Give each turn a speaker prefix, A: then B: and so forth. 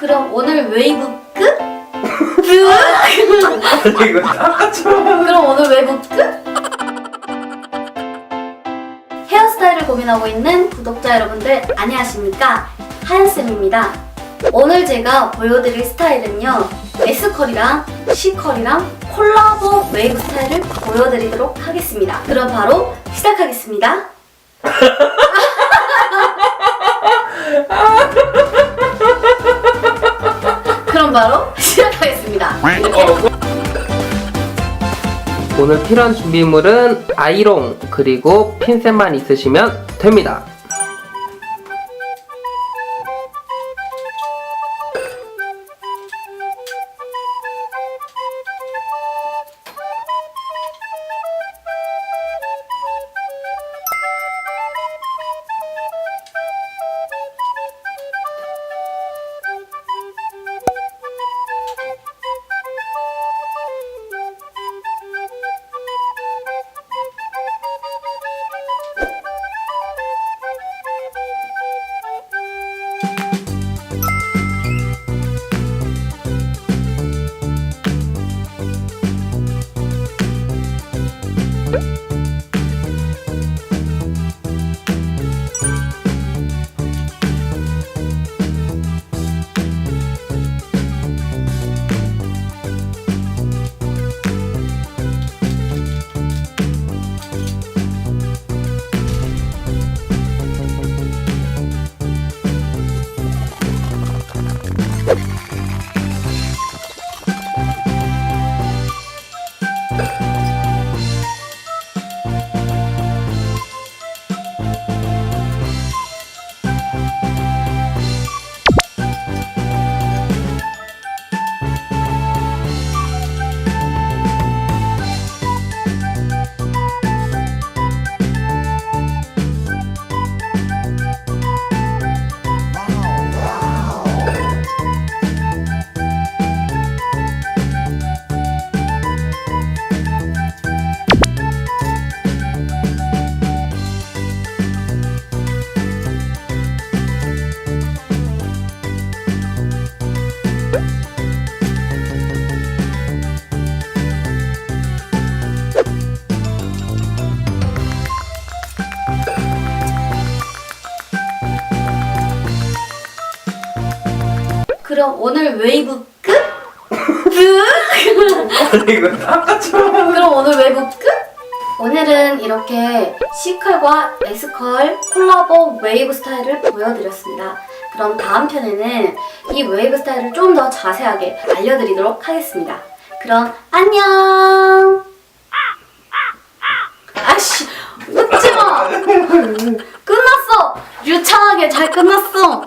A: 그럼 오늘 웨이브 끝?
B: 이거 아까처럼
A: 그럼 오늘 웨이브 끝? 헤어스타일을 고민하고 있는 구독자 여러분들 안녕하십니까? 하연쌤입니다. 오늘 제가 보여드릴 스타일은요. S컬이랑 C컬이랑 콜라보 웨이브 스타일을 보여드리도록 하겠습니다. 그럼 바로 시작하겠습니다. 그럼 바로 시작하겠습니다.
C: 오늘 필요한 준비물은 아이롱 그리고 핀셋만 있으시면 됩니다.
A: thank you 그럼 오늘 웨이브 끝?
B: 이거 아까처럼
A: 그럼 오늘 웨이브 끝? 오늘은 이렇게 C컬과 S컬 콜라보 웨이브 스타일을 보여드렸습니다. 그럼 다음 편에는 이 웨이브 스타일을 좀 더 자세하게 알려드리도록 하겠습니다. 그럼 안녕! 아씨! 웃지 마! 끝났어! 유창하게 잘 끝났어!